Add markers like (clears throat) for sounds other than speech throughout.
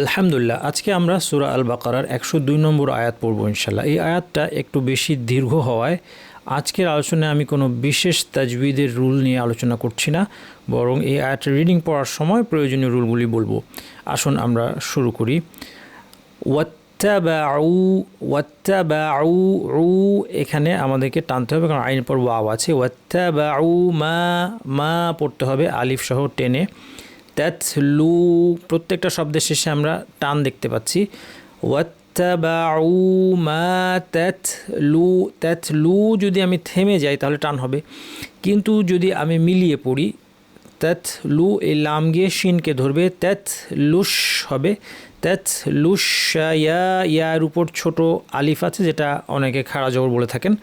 আলহামদুলিল্লাহ, আজকে আমরা সুরা আল বাকারার একশো দুই নম্বর আয়াত পড়ব ইনশাল্লাহ এই আয়াতটা একটু বেশি দীর্ঘ হওয়ায় আজকের আলোচনায় আমি কোনো বিশেষ তাজবিদের রুল নিয়ে আলোচনা করছি না, বরং এই আয়াতটা রিডিং পড়ার সময় প্রয়োজনীয় রুলগুলি বলব। আসুন আমরা শুরু করি। ওয়াত্তাবাউ ওয়াত্তাবাউ উ এখানে আমাদেরকে টানতে হবে, কারণ আইনের পর ওয়াও আছে। ওয়াত্তাবাউ, মা মা পড়তে হবে, আলিফ সহ টেনে। লু প্রত্যেকটা শব্দের শেষে আমরা টান দেখতে পাচ্ছি। ওয়াত্তাবাউ মা লু লু যদি আমি থেমে যাই তাহলে টান হবে। কিন্তু যদি আমি মিলিয়ে পড়ি ত্যাথ লু এই লাম গিয়ে শিনকে ধরবে ত্যাথ লুস হবে। ত্যাথ লুস ইয়া, ইয়ার উপর ছোট আলিফ আছে যেটা অনেকে খাড়া জবর বলে থাকেন।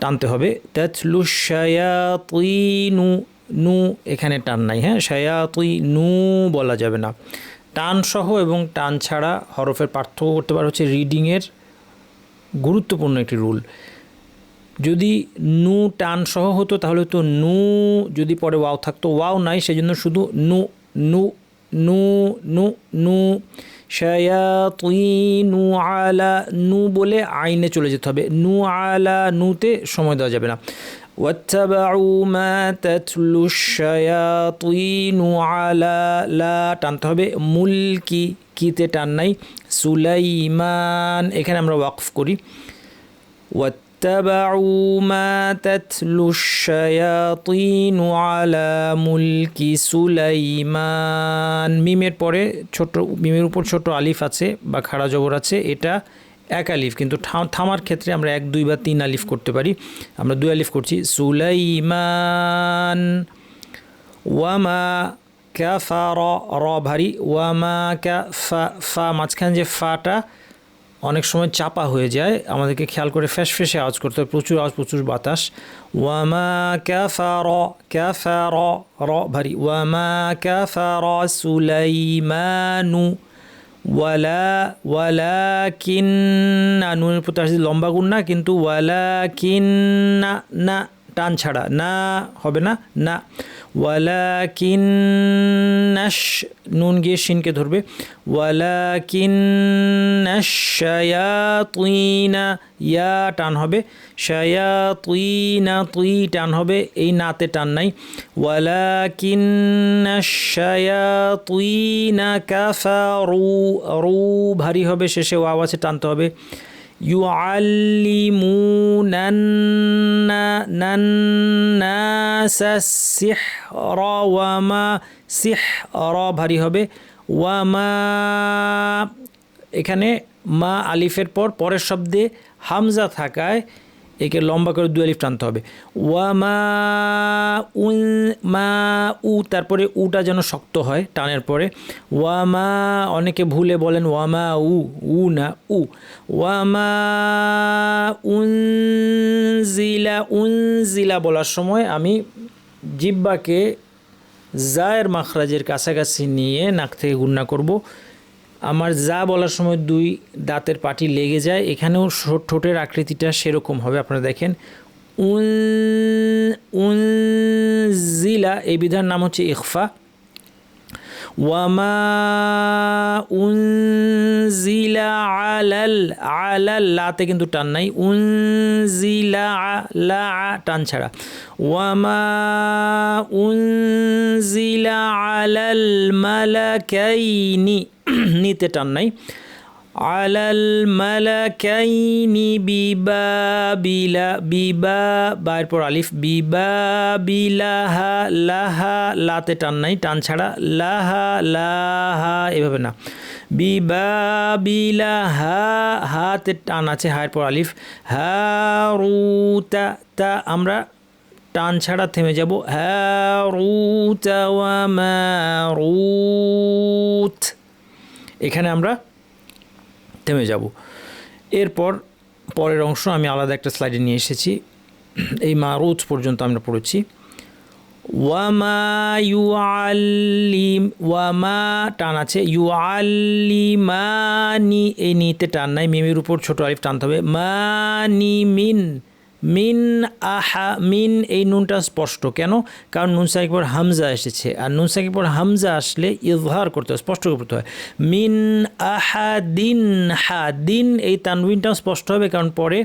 টানতে হবে। ত্যাথ লুসায়া তুই নু নু এখানে টান নাই হ্যাঁ? সায়া তুই নু বলা যাবে না। টান সহ এবং টান ছাড়া হরফের পার্থক্য করতে পারা হচ্ছে রিডিংয়ের গুরুত্বপূর্ণ একটি রুল যদি নু টান সহ হতো তাহলে তো নু যদি পরে ওয়াও থাকতো, ওয়াও নাই, সেজন্য শুধু নু নু নু নু নু। নু আলা নু বলে আইনে চলে যেতে হবে। নু আলা নুতে সময় দেওয়া যাবে না। ওয়াত্তাবাউ মা তাতলু শায়াতিনু আলা লা টানতে হবে। মুলকি কিতে টান নাই। সুলাইমান, এখানে আমরা ওয়াকফ করি। ওয়াত্তাবাউ মা তাতলু শায়াতিনু আলা মুলকি সুলাইমান। মিমের পরে ছোট মিমের উপর ছোট আলিফ আছে বা খাড়া জবর আছে। এটা এক আলিফ, কিন্তু থামার ক্ষেত্রে আমরা এক, দুই বা তিন আলিফ করতে পারি। আমরা দুই আলিফ করছি। সুলাইমান, ওয়ামা ক্যাফা র র ভারী ওয়ামা ক্যা ফা ফা, মাঝখানে যে ফাটা অনেক সময় চাপা হয়ে যায়। আমাদেরকে খেয়াল করে ফ্যাস ফেসে আওয়াজ করতে হয় প্রচুর আওয়াজ, প্রচুর বাতাস। ওয়ামা ক্যাফা র ক্যাফা র র ভারী ওয়ামা ক্যাফা র সুলাইমানু ওয়ালা ওয়ালা কিন্না নুনের প্রতি আসছে লম্বা গুণ না, কিন্তু ওয়ালা কিন্না না, টান ছাড়া, না হবে না না। ওয়ালা কিন্নাস নুন গিয়ে শিনকে ধরবে। ওয়ালা কিন্নাশায়াতুইনা ইয়া টান হবে। শায়াতুইনা তুই টান হবে। এই নাতে টান নাই। ওয়ালা কিন্নাশায়াতুইনা কাফারু, রু ভারী হবে, শেষে ওয়াও আছে, টানতে হবে। يعلمون الناس السحر وما সিহর ভারী হবে ওয়ামা এখানে মা আলিফের পর পরের শব্দে হামজা থাকায় একে লম্বা করে দু আলিফ টানতে হবে। ওয়ামা উন মা উ, তারপরে উটা যেন শক্ত হয় টানের পরে। ওয়ামা অনেকে ভুলে বলেন ওয়ামা উ উ না উ। ওয়া ওয়ামা উনজিলা উনজিলা বলার সময় আমি জিব্বাকে জায়ের মাখরাজের কাছাকাছি নিয়ে নাক থেকে গুন্না করব। আমার যা বলার সময় দুই দাঁতের পাটি লেগে যায়, এখানেও ঠোঁটের আকৃতিটা সেরকম হবে, আপনারা দেখেন। উন, উনজিলা, এই বিধার নাম হচ্ছে ইকফা ওয়ামা উনজিলা লাতে কিন্তু টান নাই, উনজিলা লা টান ছাড়া। ওয়ামা উনজিলা আলাল মালাকাইনি। (clears throat) নিতে টান নাই। আলাল মালাকাইনি বিবাবিলা, বিবা বায়ের পর আলিফ, বিবাবিলাহা, লাহা, লাতে টান নাই, টান ছাড়া লাহা লাহা, এভাবে না। বিবাবিলাহা, হাতে টান আছে হায়ের পর আলিফ, হারুতা, তা, আমরা টান ছাড়া থেমে যাব ওয়া মারুত। এখানে আমরা থেমে যাব। এরপর পরের অংশ আমি আলাদা একটা স্লাইডে নিয়ে এসেছি। এই মারুত পর্যন্ত আমরা পড়েছি। ওয়ামা ইউ ওয়ামা টান আছে। ইউ আল্লিমানি এই নিতে টান নাই। মিমের উপর ছোট আলিফ টানতে হবে। মানি মিন মিন আহা, মিন এই নুনটা স্পষ্ট। কেন? কারণ নুন সাকির পর হামজা এসেছে। আর নুন সাকির পর হামজা আসলে ইজহার করতে হয়, স্পষ্ট করতে হয়। মিন আহা দিন হা, দিন এই তানবিনটাও স্পষ্ট হবে কারণ পরে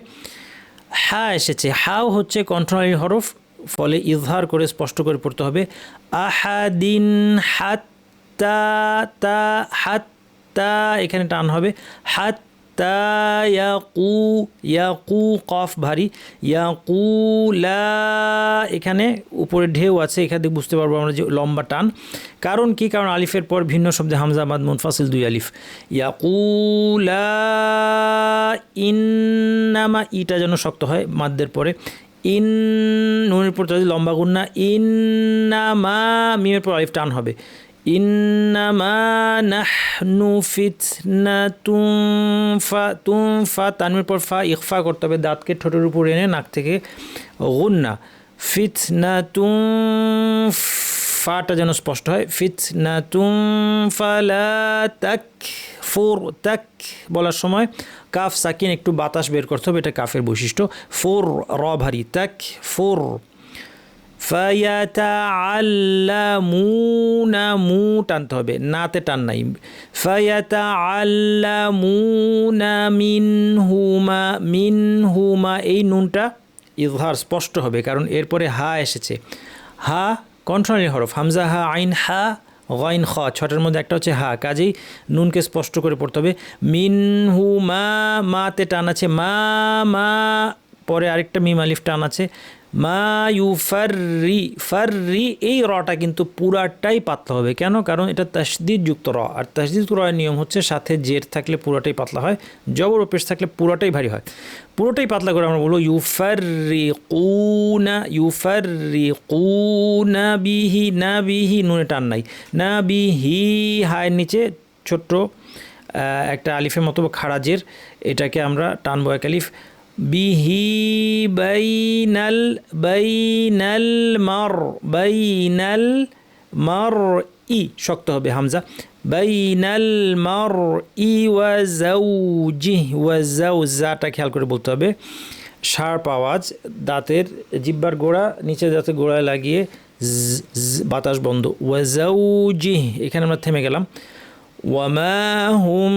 হা এসেছে। হাও হচ্ছে কণ্ঠনালীর হরফ, ফলে ইজহার করে স্পষ্ট করে পড়তে হবে। আহাদিন হাত্তা তা, হাত্তা এখানে টান হবে। ইয়াকু ইয়াকু কফ ভারী ইয়াকুলা এখানে উপরে ঢেউ আছে, এখান বুঝতে পারব আমরা যে লম্বা টান। কারণ কি? কারণ আলিফের পর ভিন্ন শব্দে হামজাবাদ মুনফাসিল দুই আলিফ। ইয়াকুলা ইন্নামা, ইটা যেন শক্ত হয় মাদ্দের পরে। ইন, নুনের পর লম্বা গুন্না ইন্নামা, মিমের পর আলিফ টান হবে। ইন্নামা নাহনু ফিতনাতুম ফা তুম ফা তানমের পর ফা ইকফা করতে হবে দাঁতকে ঠোঁটের উপর এনে নাক থেকে গুন্না। ফিতনাতুম ফাটা যেন স্পষ্ট হয়। ফিতনাতুম ফালা তাক ফোর তাক বলার সময় কাফ, সাকিন, একটু বাতাস বের করতে হবে, এটা কাফের বৈশিষ্ট্য। ফোর র ভারী তাক ফোর ফায়াতাআল্লামুনা মু টানতে হবে, নাতে টান নাই। ফায়াতাআল্লামুনা মিনহুমা মিনহুমা, এই নুনটা ইজহার স্পষ্ট হবে, কারণ এরপরে হা এসেছে। হা, কণ্ঠনালী হরফ, হামজা, হা, আইন, হা, গইন, খ, ছটার মধ্যে একটা হচ্ছে হা, কাজেই নুনকে স্পষ্ট করে পড়তে হবে। মিন হু মা মাতে টান আছে, মা মা, পরে আরেকটা মিম আলিফ টান আছে। মা ইউ ফাররি ফাররি এই রটা কিন্তু পুরাটাই পাতলা হবে। কেন? কারণ এটা যুক্ত র। আর তাসদিদ রয়ের নিয়ম হচ্ছে সাথে জের থাকলে পুরাটাই পাতলা হয়, জবর ও পেশ থাকলে পুরাটাই ভারী হয়। পুরোটাই পাতলা করে আমরা বলব ইউফাররি কুনা ইউফাররি কুনা বিহি, না বিহি নুনে টান নাই। না বিহি হায়ের নিচে ছোট্ট একটা আলিফের মতো খারাজের এটাকে আমরা টানবো এক আলিফ। বিহি বাইনাল বাইনাল মার বাইনাল মার ই শক্ত হবে হামজা। বাইনাল মার ই ওয়া জাউজি ওয়া জাউজাটা খেয়াল করে বলতে হবে। শার্প আওয়াজ, দাঁতের জিব্বার গোড়া নিচে দাঁতের গোড়ায় লাগিয়ে বাতাস বন্ধ। ওয়া জাউজি এখানে আমরা থেমে গেলাম। ওয়ামা হুম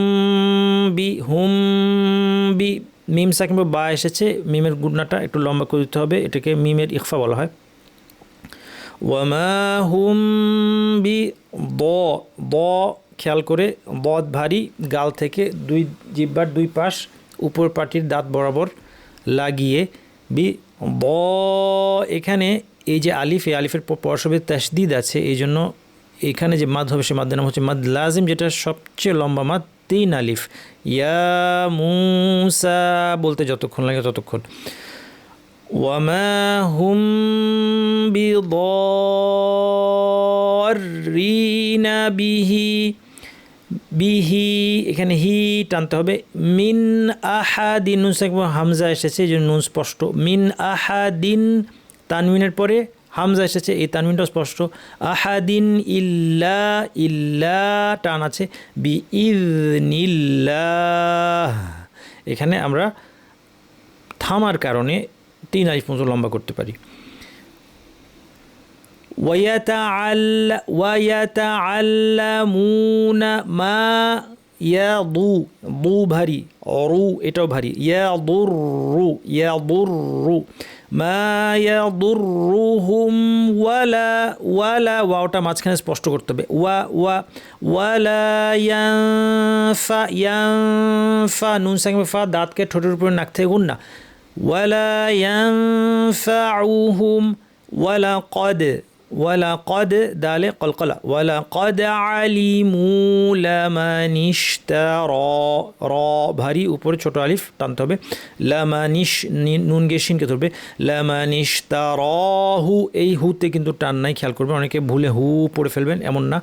বি হুম বি মিম সাকিম বা এসেছে, মিমের গুণাটা একটু লম্বা করে দিতে হবে, এটাকে মিমের ইকফা বলা হয়। ওয়ামা হুম বি দ দ খেয়াল করে বদ ভারী, গাল থেকে দুই জিব্বার দুই পাশ, উপর পাটির দাঁত বরাবর লাগিয়ে বি ব এখানে এই যে আলিফ, এই আলিফের পর পরশবের তাসদিদ আছে, এই জন্য এখানে যে মাদ হবে, সে মাদের নাম হচ্ছে মাদ। লাজিম যেটা সবচেয়ে লম্বা মাদ তিন আলিফ। ইয়া মুসা, বলতে যতক্ষণ লাগে ততক্ষণ। ওয়ামা হুম বিদরিনা বিহি বিহি, এখানে হি টানতে হবে। মিন আহাদিন, নুন হামজা এসেছে যে নুন স্পষ্ট। মিন আহাদিন, তানমিনের পরে হামজা এসেছে এই তানমিনটা স্পষ্ট আহাদিন ইল্লা ইল্লা টান আছে বি ইল্লাহ এখানে আমরা থামার কারণে তিন আলিফ মতো লম্বা করতে পারি ويتعل ويتعلمون ما ইয়াদু দু ভারী অরু এটাও ভারী ইয়াদুরু ইয়াদুরু মা ইয়াদুররুহুম ওয়ালা ওয়ালা, ওয়াওটা মাঝখানে স্পষ্ট করতে হবে। ওয়া ওয়া, ওয়ালা ইয়ানফা ইয়ানফা নুন সাকিব ফা, দাঁতকে ঠোঁটের উপরে নাক থেকে গুণ না। ওয়ালা ইয়ানফাউহুম ওয়ালা কদ ولقد دال قلقلة ولقد علموا لمن اشترى র ভারী উপরে ছোট আলিফ টানতে হবে লামানিশ নুন গে শিনকে ধরবে লামানিশ তারহু এই হুতে কিন্তু টান নাই খেয়াল করবেন অনেকে ভুলে হু পড়ে ফেলবেন এমন না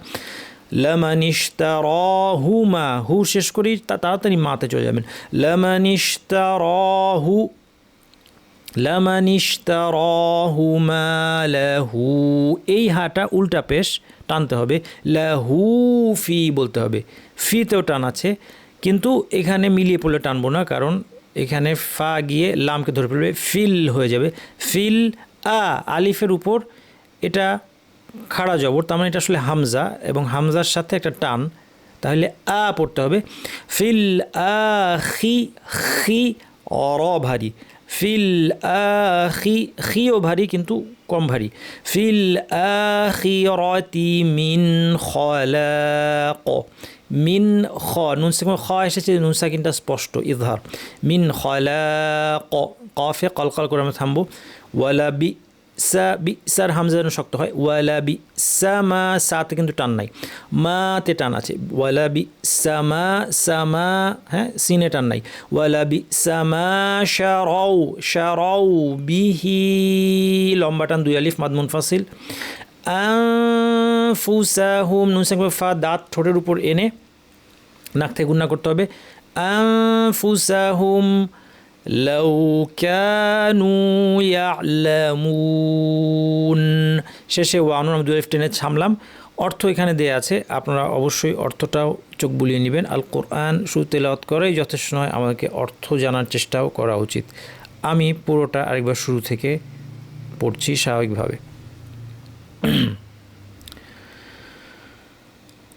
লামানিশ তারহু মা হু শেষ করি তা- তাড়াতাড়ি মাতে চলে যাবেন লামানিশ তারহু লামানিশতারাহু মা লাহু এই হাটা উল্টা পেশ টানতে হবে। লাহু ফি বলতে হবে। ফিতেও টান আছে। কিন্তু এখানে মিলিয়ে পড়লে টানবো না, কারণ এখানে ফা গিয়ে লামকে ধরে ফেলবে। ফিল হয়ে যাবে। ফিল আ, আলিফের উপর এটা খাড়া জবর, তার মানে এটা আসলে হামজা এবং হামজার সাথে একটা টান। তাহলে আ পড়তে হবে। ফিল আ, খি খি অর ভারী। ফিল আখি খিও ভারী কিন্তু কম ভারী। ফিল আখিরতি মিন খলাক। মিন খ, নুন সাকিন খ এসেছে, নুন সাকিনটা স্পষ্ট, ইজহার। মিন খলাক কফে কলকল করে আমরা থামবো। ওয়ালা বি সা বি সার হামজা যেন শক্ত হয়, ওয়ালা বি সা মা সাতে কিন্তু টান নাই। মাতে টান আছে, ওয়ালা বি সা মা সা মা হ্যাঁ সিনে টান নাই। ওয়ালা বি সা মা শারৌ শারৌ বিহি, লম্বা টান দুই আলিফ, মাদমুন ফাসিল। ফুসা হুম নুন ফা, দাঁত ঠোঁটের উপর এনে নাক থেকে গুন্না করতে হবে। ফুসা হুম শেষে ওয়ানুন আমি দুয়েফ টেনে ছামলাম অর্থ এখানে দেয়া আছে। আপনারা অবশ্যই অর্থটাও চোখ বুলিয়ে নেবেন। আল কোরআন শুরু তেলাওয়াত করেই যথেষ্ট নয়, আমাদেরকে অর্থ জানার চেষ্টাও করা উচিত। আমি পুরোটা আরেকবার শুরু থেকে পড়ছি স্বাভাবিকভাবে।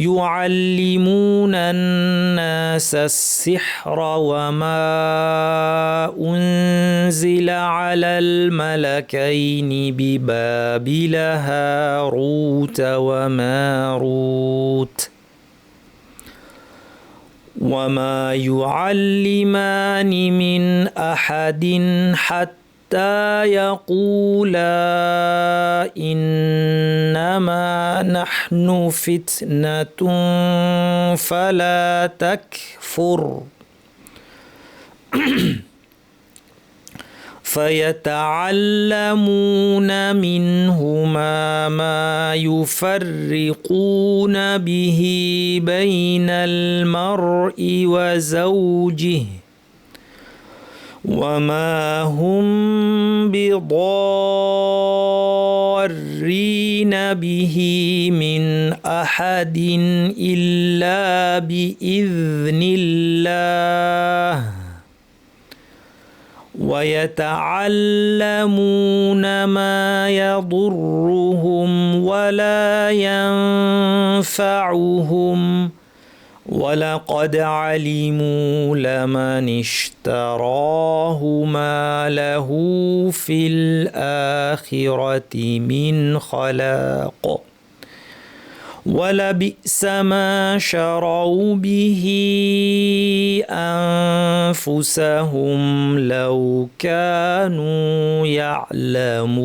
يعلمون الناس السحر وما أنزل على الملكين ببابل هاروت وماروت وما يعلمان من أحد حتى حتى يقولا إنما نحن فتنة فلا تكفر. (clears throat) فيتعلمون منهما ما يفرقون به بين المرء وزوجه. وما هم بضارين به من احد الا باذن الله ويتعلمون ما يضرهم ولا ينفعهم ولقد علموا لمن اشتراه ما له في الآخرة من خلاق ولبئس ما شروا به أنفسهم لو كانوا يعلمون